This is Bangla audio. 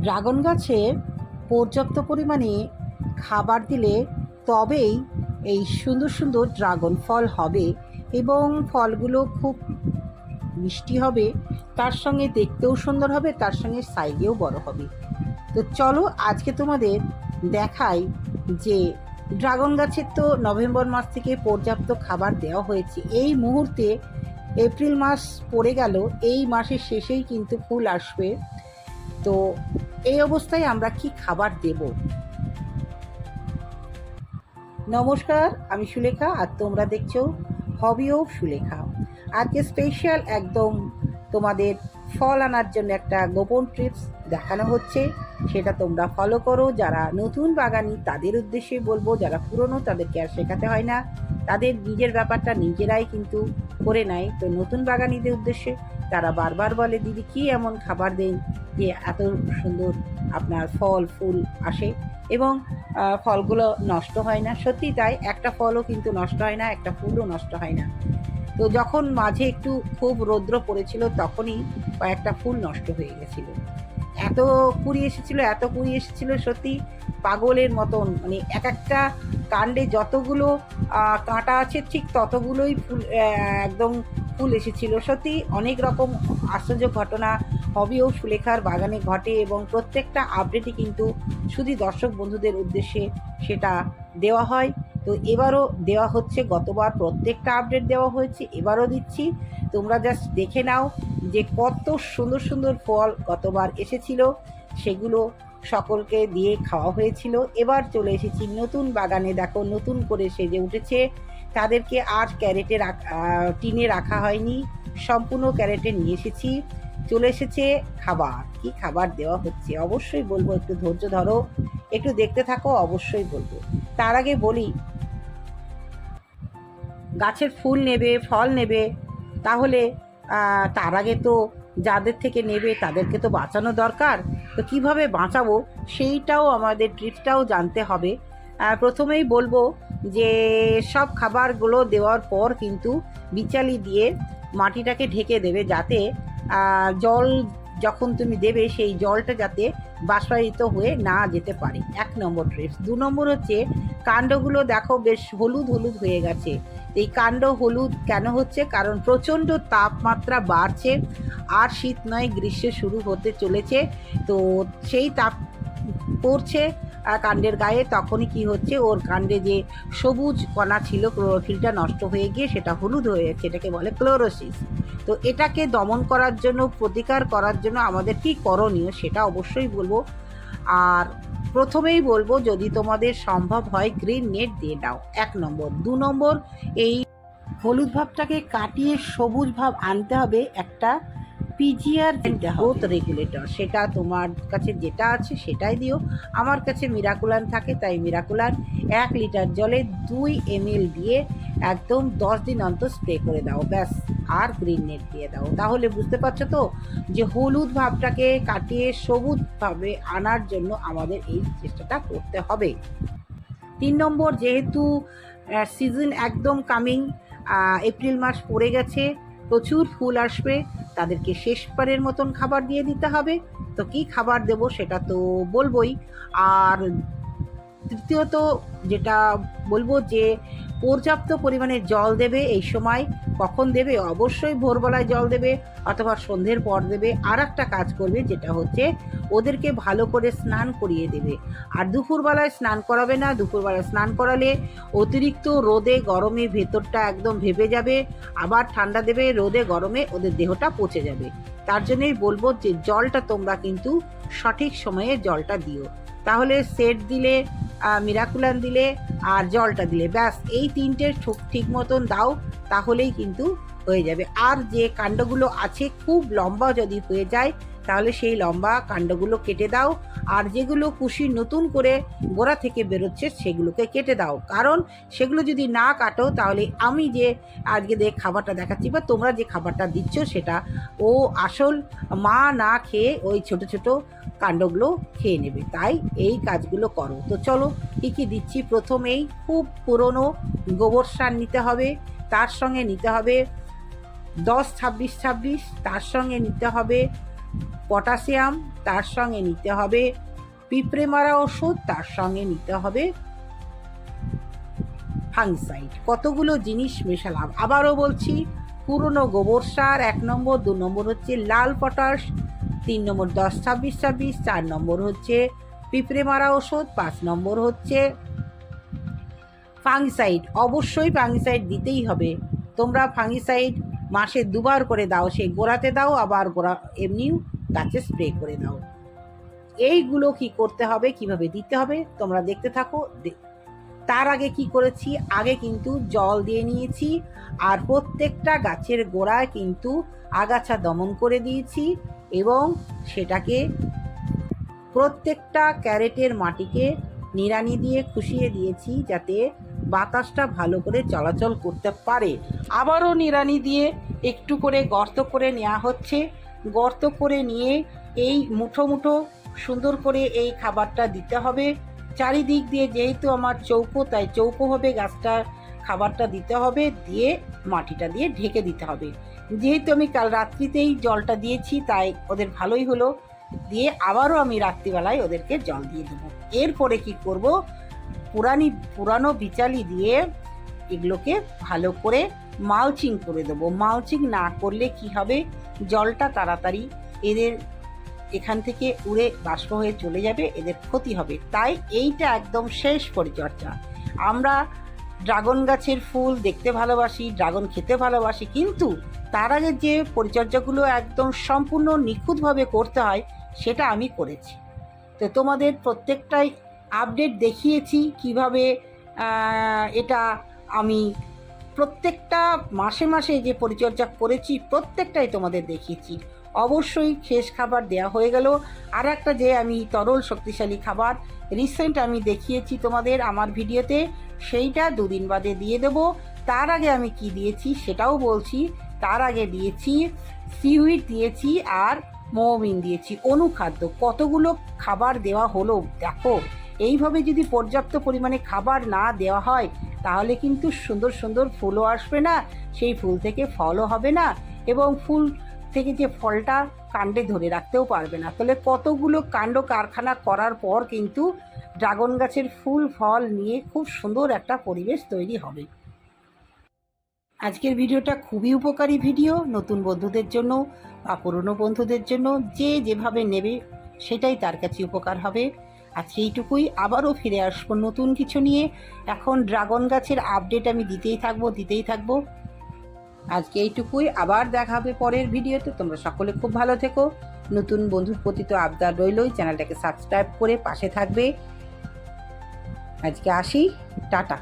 ড্রাগন গাছে পর্যাপ্ত পরিমাণে খাবার দিলে তবেই এই সুন্দর সুন্দর ড্রাগন ফল হবে এবং ফলগুলো খুব মিষ্টি হবে, তার সঙ্গে দেখতেও সুন্দর হবে, তার সঙ্গে সাইজেও বড় হবে। তো চলো আজকে তোমাদের দেখাই যে ড্রাগন গাছের তো নভেম্বর মাস থেকে পর্যাপ্ত খাবার দেওয়া হয়েছে। এই মুহূর্তে এপ্রিল মাস পড়ে গেল, এই মাসের শেষেই কিন্তু ফুল আসবে। তো এই অবস্থায় আমরা কি খাবার দেব? নমস্কার, আমি সুলেখা আর তোমরা দেখছ হবি অফ সুলেখা। আজকে স্পেশাল একদম তোমাদের ফল আনার জন্য একটা গোপন ট্রিপস দেখানো হচ্ছে, সেটা তোমরা ফলো করো। যারা নতুন বাগানি, তাদের উদ্দেশ্যে বলব, যারা পুরনো, তাদেরকে আর শেখাতে হয় না। তাদের নিজের ব্যাপারটা নিজেরাই কিন্তু করে নেয়। তো নতুন বাগানিদের উদ্দেশ্যে তারা বারবার বলে, দিদি, কি এমন খাবার দেন যে এত সুন্দর আপনার ফল, ফুল আসে? এবং ফলগুলো নষ্ট হয় না। সত্যি তাই, একটা ফলও কিন্তু নষ্ট হয় না, একটা ফুলও নষ্ট হয় না। তো যখন মাঝে একটু খুব রৌদ্র পড়েছিল, তখনই কয়েকটা ফুল নষ্ট হয়ে গেছিল। এত কুড়ি এসেছিল, এত কুড়ি এসেছিল, সত্যি পাগলের মতন। মানে এক একটা কাণ্ডে যতগুলো কাঁটা আছে, ঠিক ততগুলোই ফুল একদম ফুল এসেছিল। সত্যি অনেক রকম আশ্চর্য ঘটনা হবিও সুলেখার বাগানে ঘটে এবং প্রত্যেকটা আপডেটই কিন্তু শুধু দর্শক বন্ধুদের উদ্দেশ্যে সেটা দেওয়া হয়। তো এবারও দেওয়া হচ্ছে, গতবার প্রত্যেকটা আপডেট দেওয়া হয়েছে, এবারও দিচ্ছি। তোমরা জাস্ট দেখে নাও যে কত সুন্দর সুন্দর ফল গতবার এসেছিল, সেগুলো সকলকে দিয়ে খাওয়া হয়েছিল। এবার চলে এসেছি নতুন বাগানে। দেখো, নতুন করে সেজে উঠেছে তাদেরকে আর ক্যারেটে টিনে রাখা হয়নি। সম্পূর্ণ ক্যারেটে নিয়ে এসেছি। চলে এসেছে খাবার। কি খাবার দেওয়া হচ্ছে? অবশ্যই বলব, একটু ধৈর্য ধরো। একটু দেখতে থাকো, অবশ্যই বলব। তার আগে বলি, গাছের ফুল নেবে, ফল নেবে, তাহলে তার আগে তো যাদের থেকে নেবে, তাদেরকে তো বাঁচানো দরকার। তো কীভাবে বাঁচাবো, সেইটাও আমাদের ট্রিপটাও জানতে হবে। প্রথমেই বলব যে সব খাবারগুলো দেওয়ার পর কিন্তু বিচালি দিয়ে মাটিটাকে ঢেকে দেবে যাতে জল যখন তুমি দেবে সেই জলটা যাতে বাষ্পায়িত হয়ে না যেতে পারে। এক নম্বর ট্রিপস দু নম্বর হচ্ছে, কাণ্ডগুলো দেখো বেশ হলুদ হলুদ হয়ে গেছে। এই কাণ্ড হলুদ কেন হচ্ছে? কারণ প্রচণ্ড তাপমাত্রা বাড়ছে আর শীত নয়, গ্রীষ্ম শুরু হতে চলেছে। তো সেই তাপ পড়ছে কাণ্ডের গায়ে তখনই কি হচ্ছে? ওর কাণ্ডে যে সবুজ কণা ছিল, ক্লোরোফিলটা নষ্ট হয়ে গিয়ে সেটা হলুদ হয়ে যাচ্ছে এটাকে বলে ক্লোরোসিস। তো এটাকে দমন করার জন্য, প্রতিকার করার জন্য আমাদের কি করণীয় সেটা অবশ্যই বলব। আর প্রথমেই বলব, যদি তোমাদের সম্ভব হয়, গ্রিন নেট দিয়ে দাও। এক নম্বর। দু নম্বর, এই হলুদ ভাবটাকে কাটিয়ে সবুজ ভাব আনতে হবে একটা পিজিআর দিতে গ্রোথ রেগুলেটর সেটা তোমার কাছে যেটা আছে সেটাই দিও। আমার কাছে মিরাকুলান থাকে, তাই মিরাকুলান এক লিটার জলে দুই এমএল দিয়ে একদম দশ দিন অন্তর স্প্রে করে দাও, ব্যাস, আর গ্রিন নেট দিয়ে দাও। তাহলে বুঝতে পারছ তো যে হলুদ ভাবটাকে কাটিয়ে সবুজভাবে আনার জন্য আমাদের এই চেষ্টাটা করতে হবে। তিন নম্বর, যেহেতু সিজন একদম কামিং এপ্রিল মাস পড়ে গেছে, প্রচুর ফুল আসবে। তাদেরকে শেষবারের মতন খাবার দিয়ে দিতে হবে। তো কি খাবার দেব সেটা তো বলবই। আর তৃতীয়ত যেটা বলব যে পর্যাপ্ত পরিমাণে জল দেবে এই সময়। কখন দেবে? অবশ্যই ভোরবেলায় জল দেবে অথবা সন্ধ্যের পর দেবে। আর একটা কাজ করবে যেটা হচ্ছে ওদেরকে ভালো করে স্নান করিয়ে দেবে। আর দুপুরবেলায় স্নান করাবে না। দুপুরবেলায় স্নান করালে অতিরিক্ত রোদে গরমে ভেতরটা একদম ভেবে যাবে। আবার ঠান্ডা দেবে, রোদে গরমে ওদের দেহটা পচে যাবে। তার জন্যই বলব যে জলটা তোমরা কিন্তু সঠিক সময়ে জলটা দিও। তাহলে সেট দিলে মিরাকুলান দিলে আর জলটা দিলে। ব্যাস, এই তিনটে ঠুক- মতন দাও, তাহলেই কিন্তু হয়ে যাবে। আর যে কাণ্ডগুলো আছে খুব লম্বা যদি হয়ে যায়, তাহলে সেই লম্বা কাণ্ডগুলো কেটে দাও। আর যেগুলো কুশি নতুন করে গোড়া থেকে বেরোচ্ছে, সেগুলোকে কেটে দাও। কারণ সেগুলো যদি না কাটো, তাহলে আমি যে আজকে যে খাবারটা দেখাচ্ছি বা তোমরা যে খাবারটা দিচ্ছ, সেটা ও আসল মা না খেয়ে ওই ছোট ছোট কাণ্ডগুলো খেয়ে নেবে। তাই এই কাজগুলো করো। তো চলো, কী কী দিচ্ছি? প্রথমেই খুব পুরনো গোবর সার নিতে হবে, তার সঙ্গে নিতে হবে দশ ছাব্বিশ ছাব্বিশ, তার সঙ্গে নিতে হবে পটাশিয়াম, তার সঙ্গে নিতে হবে পিঁপড়ে মারা ওষুধ, তার সঙ্গে নিতে হবে ফাংসাইড কতগুলো জিনিস মেশালাম। আবারও বলছি, পুরনো গোবর সার এক নম্বর, দু নম্বর হচ্ছে লাল পটাশ তিন নম্বর দশ, ছাব্বিশ ছাব্বিশ, চার নম্বর হচ্ছে পিঁপড়ে মারা ওষুধ পাঁচ নম্বর হচ্ছে ফাঙ্গিসাইড অবশ্যই ফাঙ্গিসাইড দিতেই হবে। তোমরা ফাঙ্গিসাইড মাসে দুবার করে দাও সেই গোড়াতে দাও, আবার গোড়া এমনিও গাছে স্প্রে করে দাও। এইগুলো কি করতে হবে, কীভাবে দিতে হবে, তোমরা দেখতে থাকো। তার আগে কি করেছি, আগে কিন্তু জল দিয়ে নিয়েছি, আর প্রত্যেকটা গাছের গোড়ায় কিন্তু আগাছা দমন করে দিয়েছি। এবং সেটাকে প্রত্যেকটা ক্যারেটের মাটিকে নিড়ানি দিয়ে খুশিয়ে দিয়েছি যাতে বাতাসটা ভালো করে চলাচল করতে পারে। আবারও নিড়ানি দিয়ে একটু করে গর্ত করে নেওয়া হচ্ছে। গর্ত করে নিয়ে এই মুঠো মুঠো সুন্দর করে এই খাবারটা দিতে হবে। চারিদিক দিয়ে যেহেতু আমার চৌকো, তাই চৌকো হবে গাছটার খাবারটা দিতে হবে, দিয়ে মাটিটা দিয়ে ঢেকে দিতে হবে। যেহেতু আমি কাল রাত্রিতেই জলটা দিয়েছি, তাই ওদের ভালোই হলো। দিয়ে আবারও আমি রাত্রিবেলায় ওদেরকে জল দিয়ে দেবো। এরপরে কি করব? পুরানি, পুরানো বিচালি দিয়ে এগুলোকে ভালো করে মালচিং করে দেবো। মালচিং না করলে কি হবে? জলটা তাড়াতাড়ি এদের এখান থেকে উড়ে বাষ্প হয়ে চলে যাবে, এদের ক্ষতি হবে। তাই এইটা একদম শেষ পরিচর্যা। আমরা ড্রাগন গাছের ফুল দেখতে ভালোবাসি, ড্রাগন খেতে ভালোবাসি, কিন্তু তার আগে যে পরিচর্যাগুলো একদম সম্পূর্ণ নিখুঁতভাবে করতে হয়, সেটা আমি করেছি। তো তোমাদের প্রত্যেকটাই আপডেট দেখিয়েছি কীভাবে এটা আমি প্রত্যেকটা মাসে মাসে যে পরিচর্যা করেছি, প্রত্যেকটাই তোমাদের দেখিয়েছি। অবশ্যই শেষ খাবার দেয়া হয়ে গেল। আর একটা যে আমি তরল শক্তিশালী খাবার রিসেন্ট আমি দেখিয়েছি তোমাদের আমার ভিডিওতে, সেইটা দুদিন বাদে দিয়ে দেব। তার আগে আমি কি দিয়েছি সেটাও বলছি। তার আগে দিয়েছি সিউইড দিয়েছি আর মৌমিন দিয়েছি। অনুখাদ্য, কতগুলো খাবার দেওয়া হলো দেখো। এইভাবে যদি পর্যাপ্ত পরিমাণে খাবার না দেওয়া হয়, তাহলে কিন্তু সুন্দর সুন্দর ফুলও আসবে না, সেই ফুল থেকে ফলও হবে না। এবং ফুল থেকে যে ফলটা কাণ্ডে ধরে রাখতেও পারবে না। তাহলে কতগুলো কাণ্ড কারখানা করার পর কিন্তু ড্রাগন গাছের ফুল, ফল নিয়ে খুব সুন্দর একটা পরিবেশ তৈরি হবে। আজকের ভিডিওটা খুবই উপকারী ভিডিও। নতুন বন্ধুদের জন্য বা পুরনো বন্ধুদের জন্য যে যেভাবে নেবে সেটাই তার কাছে উপকার হবে। আর সেইটুকুই আবারও ফিরে আসব নতুন কিছু নিয়ে। এখন ড্রাগন গাছের আপডেট আমি দিতেই থাকব দিতেই থাকব। আজকে এইটুকুই, আবার দেখা হবে পরের ভিডিওতে। তোমরা সকলে খুব ভালো থেকো। নতুন বন্ধুর প্রতি তো আবদার রইলই। চ্যানেলটাকে সাবস্ক্রাইব করে পাশে থাকবে। আজকে আসি। টাটা।